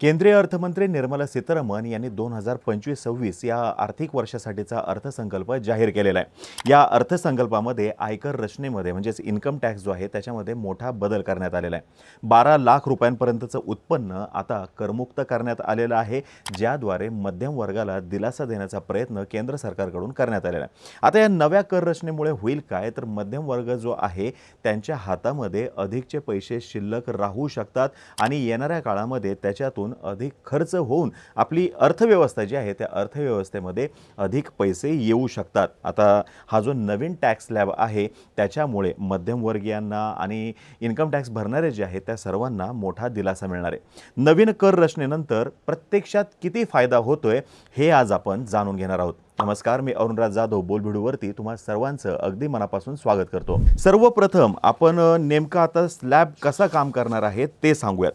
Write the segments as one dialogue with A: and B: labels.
A: केंद्रीय अर्थमंत्री निर्मला सीतारामन यांनी दोन हजार पंचवीस सव्वीस या आर्थिक वर्षासाठीचा अर्थसंकल्प जाहीर केलेला आहे. या अर्थसंकल्पामध्ये आयकर रचनेमध्ये म्हणजेच इन्कम टॅक्स जो आहे त्याच्यामध्ये मोठा बदल करण्यात आलेला आहे. बारा लाख रुपयांपर्यंतचं उत्पन्न आता करमुक्त करण्यात आलेलं आहे ज्याद्वारे मध्यम वर्गाला दिलासा देण्याचा प्रयत्न केंद्र सरकारकडून करण्यात आलेला आहे. आता या नव्या कर रचनेमुळे होईल काय? तर मध्यम वर्ग जो आहे त्यांच्या हातामध्ये अधिकचे पैसे शिल्लक राहू शकतात आणि येणाऱ्या काळामध्ये त्याच्यातून अधिक खर्च होऊन आपली अर्थव्यवस्था जी आहे त्या अर्थव्यवस्थेमध्ये अधिक पैसे येऊ शकतात. आता हा जो नवीन टॅक्स स्लॅब आहे त्याच्यामुळे मध्यमवर्गीयांना आणि इन्कम टॅक्स भरणारे जे आहेत त्या सर्वांना मोठा दिलासा मिळणार आहे. नवीन कर रचनेनंतर प्रत्यक्षात किती फायदा होतोय हे आज आपण जाणून घेणार आहोत. नमस्कार मी अरुणराज जाधव बोलभिडूवरती तुम्हा सर्वांचं अगदी मनापासून स्वागत करतो. सर्वप्रथम आपण नेमकं नेमका आता स्लॅब कसा काम करणार आहे ते सांगूयात.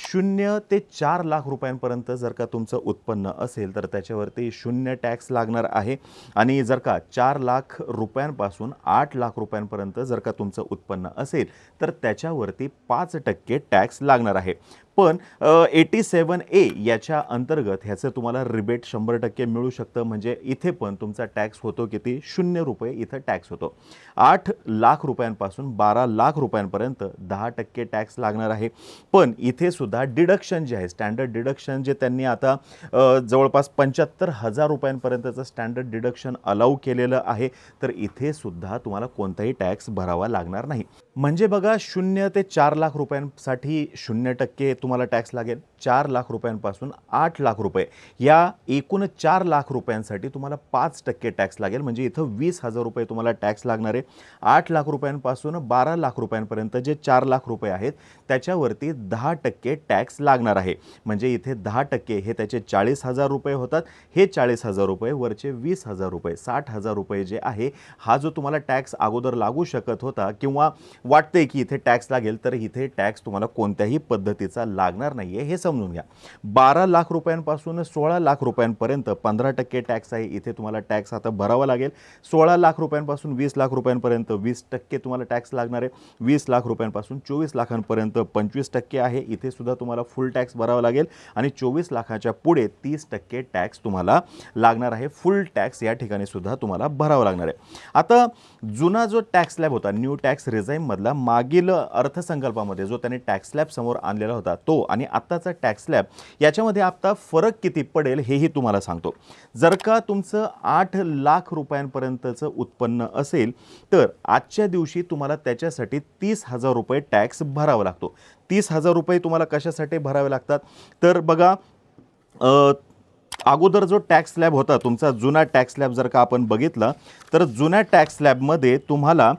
A: शून्य ते चार लाख रुपयांपर्यंत जर का तुमचं उत्पन्न असेल तर त्याच्यावरती शून्य टॅक्स लागणार आहे. आणि जर का चार लाख रुपयांपासून आठ लाख रुपयांपर्यंत जर का तुमचं उत्पन्न असेल तर त्याच्यावरती पाच टक्के टॅक्स लागणार आहे. पण एटी सेवन ए याच्या अंतर्गत ह्याचं तुम्हाला रिबेट शंभर टक्के मिळू शकतं. म्हणजे इथे पण तुमचा टॅक्स होतो किती? शून्य रुपये इथं टॅक्स होतो. आठ लाख रुपयांपासून बारा लाख रुपयांपर्यंत दहा टक्के टॅक्स लागणार आहे. पण इथे सुद्धा डिडक्शन जे आहे स्टँडर्ड डिडक्शन जे त्यांनी आता जवळपास पंच्याहत्तर हजार रुपयांपर्यंतचं स्टँडर्ड डिडक्शन अलाऊ केलेलं आहे तर इथे सुद्धा तुम्हाला कोणताही टॅक्स भरावा लागणार नाही. म्हणजे बघा शून्य ते चार लाख रुपयांसाठी शून्य टक्के तुम्हाला टॅक्स लागेल चार लाख रुपयांपासून आठ लाख रुपये. या एकूण चार लाख रुपयांसाठी तुम्हाला पाच टक्के टॅक्स लागेल. म्हणजे इथं वीस हजार रुपये तुम्हाला टॅक्स लागणार आहे. आठ लाख रुपयांपासून बारा लाख रुपयांपर्यंत जे चार लाख रुपये आहेत त्याच्यावरती दहा टक्के टॅक्स लागणार आहे. म्हणजे इथे दहा टक्के हे त्याचे चाळीस हजार रुपये होतात. हे चाळीस हजार रुपये वरचे वीस हजार रुपये साठ हजार रुपये जे आहे हा जो तुम्हाला टॅक्स अगोदर लागू शकत होता किंवा वाटते की इथे टॅक्स लागेल तर इथे टॅक्स तुम्हाला कोणत्याही पद्धतीचा लागणार नाही आहे हे समजून घ्या. बारा लाख रुपयांपासून सोळा लाख रुपयांपर्यंत पंधरा टक्के टॅक्स आहे. इथे तुम्हाला टॅक्स आता भरावा लागेल. सोळा लाख रुपयांपासून वीस लाख रुपयांपर्यंत वीस टक्के तुम्हाला टॅक्स लागणार आहे. वीस लाख रुपयांपासून चोवीस लाखांपर्यंत पंचवीस टक्के आहे. इथे सुद्धा तुम्हाला फुल टॅक्स भरावा लागेल आणि चोवीस लाखाच्या पुढे तीस टक्के टॅक्स तुम्हाला लागणार आहे. फुल टॅक्स या ठिकाणी सुद्धा तुम्हाला भरावा लागणार आहे. आता जुना जो टॅक्स स्लॅब होता न्यू टॅक्स रिझाईममधला मागील अर्थसंकल्पामध्ये जो त्याने टॅक्स स्लॅब समोर आणलेला होता तो आणि आत्ताचा टॅक्स स्लॅब याच्यामध्ये आत्ता फरक किती पडेल हेही तुम्हाला सांगतो. जर का तुमचं आठ लाख रुपयांपर्यंतचं उत्पन्न असेल तर आजच्या दिवशी तुम्हाला त्याच्यासाठी तीस हजार रुपये टॅक्स भरावा लागतो. तीस हजार रुपये तुम्हाला कशासाठी भरावे लागतात? तर बघा अगोदर जो टॅक्स स्लॅब होता तुमचा जुना टॅक्स स्लॅब जर का आपण बघितला तर जुन्या टॅक्स स्लॅबमध्ये तुम्हाला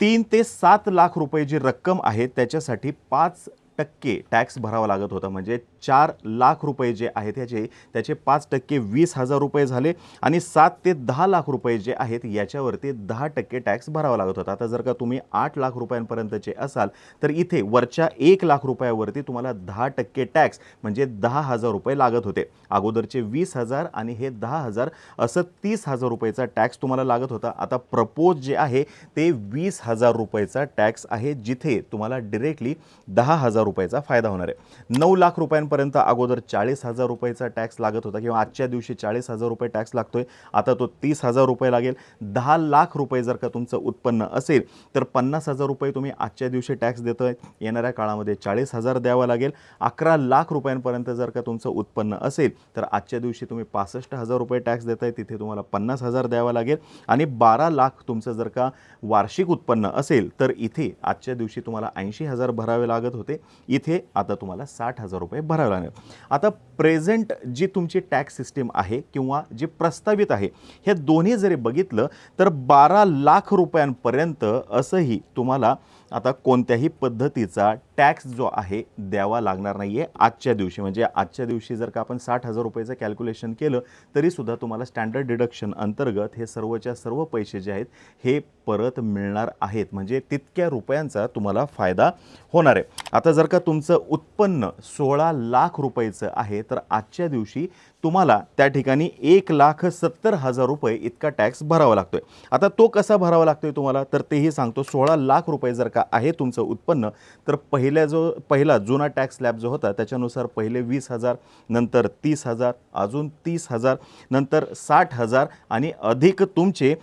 A: तीन ते सात लाख रुपये जी रक्कम आहे त्याच्यासाठी पाच टक्के टॅक्स भरावा लागत होता. म्हणजे चार लाख रुपये जे आहेत त्याचे त्याचे पाच टक्के वीस हजार रुपये झाले आणि सात ते दहा लाख रुपये जे आहेत याच्यावरती दहा टक्के टॅक्स भरावा लागत होता. आता जर का तुम्ही आठ लाख रुपयांपर्यंतचे असाल तर इथे वरच्या एक लाख रुपयावरती तुम्हाला दहा टक्के टॅक्स म्हणजे दहा हजार रुपये लागत होते. अगोदरचे वीस हजार आणि हे दहा हजार असं तीस हजार रुपयेचा टॅक्स तुम्हाला लागत होता. आता प्रपोज जे आहे ते वीस हजार रुपयेचा टॅक्स आहे जिथे तुम्हाला डिरेक्टली दहा हजार रुपयाचा फायदा होणार आहे. नऊ लाख रुपयांपर्यंत अगोदर चाळीस हजार रुपयाचा टॅक्स लागत होता किंवा आजच्या दिवशी चाळीस हजार रुपये टॅक्स लागतोय. आता तो तीस हजार रुपये लागेल. दहा लाख रुपये जर का तुमचं उत्पन्न असेल तर पन्नास हजार रुपये तुम्ही आजच्या दिवशी टॅक्स देतोय. येणाऱ्या काळामध्ये चाळीस हजार द्यावा लागेल. अकरा लाख रुपयांपर्यंत जर का तुमचं उत्पन्न असेल तर आजच्या दिवशी तुम्ही पासष्ट हजार रुपये टॅक्स देत आहे तिथे तुम्हाला पन्नास हजार द्यावा लागेल. आणि बारा लाख तुमचं जर का वार्षिक उत्पन्न असेल तर इथे आजच्या दिवशी तुम्हाला ऐंशी हजार भरावे लागत होते. इथे आता तुम्हाला साठ हजार रुपये भरावे लागणार. आता प्रेझेंट जी तुमची टॅक्स सिस्टीम आहे किंवा जी प्रस्तावित आहे हे दोन्ही जरी बघितलं तर बारा लाख रुपयांपर्यंत असंही तुम्हाला आता कोणत्याही पद्धतीचा टॅक्स जो आहे द्यावा लागणार नाही आहे आजच्या दिवशी. म्हणजे आजच्या दिवशी जर का आपण साठ हजार रुपयाचं कॅल्क्युलेशन केलं तरीसुद्धा तुम्हाला स्टँडर्ड डिडक्शन अंतर्गत हे सर्वच्या सर्व पैसे जे आहेत हे परत मिळणार आहेत. म्हणजे तितक्या रुपयांचा तुम्हाला फायदा होणार आहे. आता जर का तुमचं उत्पन्न सोळा लाख रुपयाचं आहे तर आजच्या दिवशी तुम्हाला त्या ठिकाणी एक लाख सत्तर हजार रुपये इतका टॅक्स भरावा लागतो आहे आता तो कसा भरावा लागतो आहे तुम्हाला? तर तेही सांगतो सोळा लाख रुपये जर का आहे तुमचं उत्पन्न तर पहिल्या जो पहिला जुना टॅक्स स्लॅब जो होता त्याच्यानुसार पहिले वीस हजार नंतर तीस हजार अजून तीस हजार नंतर साठ हजार आणि अधिक तुमचे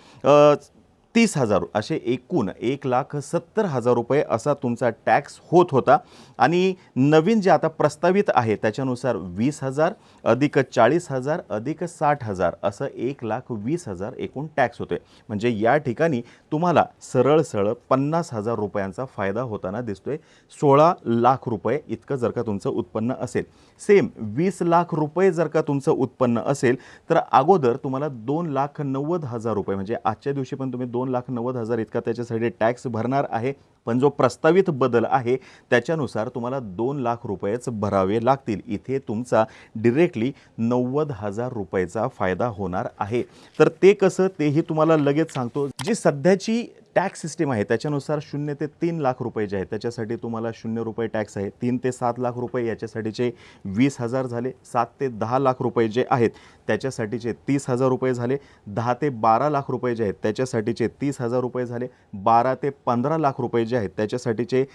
A: तीस हजार असे एकूण एक लाख सत्तर हजार रुपये असा तुमचा टॅक्स होत होता. आणि नवीन जे आता प्रस्तावित आहे त्याच्यानुसार वीस हजार अधिक चाळीस हजार अधिक साठ हजार असं एक लाख वीस हजार एकूण टॅक्स होते म्हणजे या ठिकाणी तुम्हाला सरळ सरळ पन्नास हजार रुपयांचा फायदा होताना दिसतोय. सोळा लाख रुपये इतकं जर का तुमचं उत्पन्न असेल. सेम वीस लाख रुपये जर का तुमचं उत्पन्न असेल तर अगोदर तुम्हाला दोन लाख नव्वद हजार रुपये म्हणजे आजच्या दिवशी पण तुम्ही दोन लाख नव्वद हजार इतका त्याच्यासाठी टॅक्स भरणार आहे. पण जो प्रस्तावित बदल आहे त्याच्यानुसार तुम्हाला दोन लाख रुपयेच भरावे लागतील. इथे तुमचा डिरेक्टली नव्वद हजार रुपयाचा फायदा होणार आहे. तर ते कसं तेही तुम्हाला लगेच सांगतो. जी सध्याची टॅक्स सिस्टीम आहे त्याच्यानुसार शून्य ते तीन लाख रुपये जे आहेत त्याच्यासाठी तुम्हाला शून्य रुपये टॅक्स आहे. तीन ते सात लाख रुपये याच्यासाठीचे वीस हजार झाले सात ते दहा लाख रुपये जे आहेत त्याच्यासाठीचे तीस हजार रुपये झाले दहा ते बारा लाख रुपये जे आहेत त्याच्यासाठीचे तीस हजार रुपये झाले बारा ते पंधरा लाख रुपये जे आहेत त्याच्यासाठीचे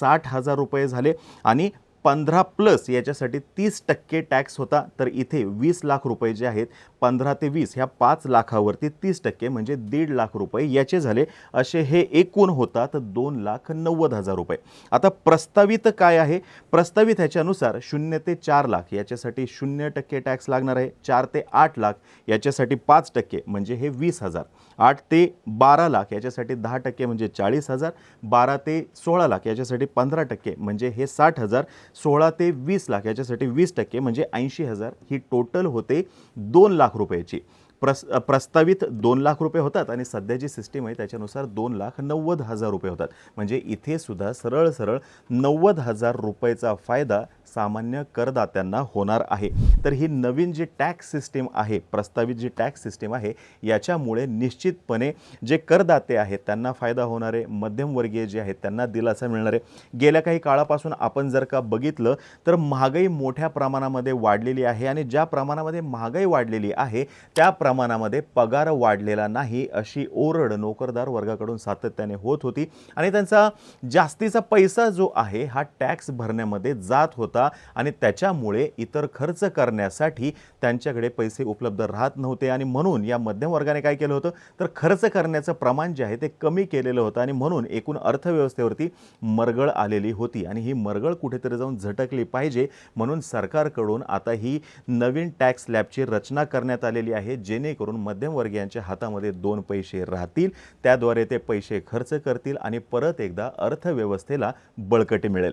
A: साठ हजार रुपये झाले आणि पंधरा प्लस याच्यासाठी तीस टक्के टॅक्स होता. तर इथे वीस लाख रुपये जे आहेत पंधरा ते वीस ह्या पाच लाखावरती तीस टक्के म्हणजे दीड लाख रुपये याचे झाले. असे हे एकूण होतात दोन लाख नव्वद हजार रुपये. आता प्रस्तावित काय आहे? प्रस्तावित ह्याच्यानुसार शून्य ते चार लाख याच्यासाठी शून्य टक्के टॅक्स लागणार आहे. चार ते आठ लाख याच्यासाठी पाच टक्के म्हणजे हे वीस हजार. आठ ते बारा लाख याच्यासाठी दहा टक्के म्हणजे चाळीस हजार. बारा ते सोळा लाख याच्यासाठी पंधरा टक्के म्हणजे हे साठ हजार. सोळा ते वीस लाख याच्यासाठी वीस टक्के म्हणजे ऐंशी हजार. ही टोटल होते दोन लाख रुपयाची. प्रस प्रस्तावित दोन लाख रुपये होतात आणि सध्या जी सिस्टीम आहे त्याच्यानुसार दोन लाख नव्वद हजार रुपये होतात. म्हणजे इथे सुद्धा सरळ सरळ नव्वद हजार रुपयेचा फायदा सामान्य करदात्यांना होणार आहे. तर ही नवीन जी टॅक्स सिस्टीम आहे प्रस्तावित जी टॅक्स सिस्टीम आहे याच्यामुळे निश्चितपणे जे करदाते आहेत त्यांना फायदा होणारे मध्यमवर्गीय जे आहेत त्यांना दिलासा मिळणारे गेल्या काही काळापासून आपण जर का बघितलं तर महागाई मोठ्या प्रमाणामध्ये वाढलेली आहे आणि ज्या प्रमाणामध्ये महागाई वाढलेली आहे त्या प्रमाणामध्ये पगार वाढलेला नाही अशी ओरड नोकरदार वर्गाकडून सातत्याने होत होती. आणि त्यांचा जास्तीचा पैसा जो आहे हा टॅक्स भरण्यामध्ये जात होता. आणि त्याच्यामुळे इतर खर्च करण्यासाठी त्यांच्याकडे पैसे उपलब्ध राहत नव्हते. आणि म्हणून या मध्यम वर्गाने काय केलं होतं? तर खर्च करण्याचं प्रमाण जे आहे ते कमी केलेलं होतं आणि म्हणून एकूण अर्थव्यवस्थेवरती मरगळ आलेली होती. आणि ही मरगळ कुठेतरी जाऊन झटकली पाहिजे. म्हणून सरकारकडून आता ही नवीन टॅक्स स्लॅबची रचना करण्यात आलेली आहे जेणेकरून मध्यमवर्गीयांच्या हातामध्ये दोन पैसे राहतील त्याद्वारे ते पैसे खर्च करतील आणि परत एकदा अर्थव्यवस्थेला बळकटी मिळेल.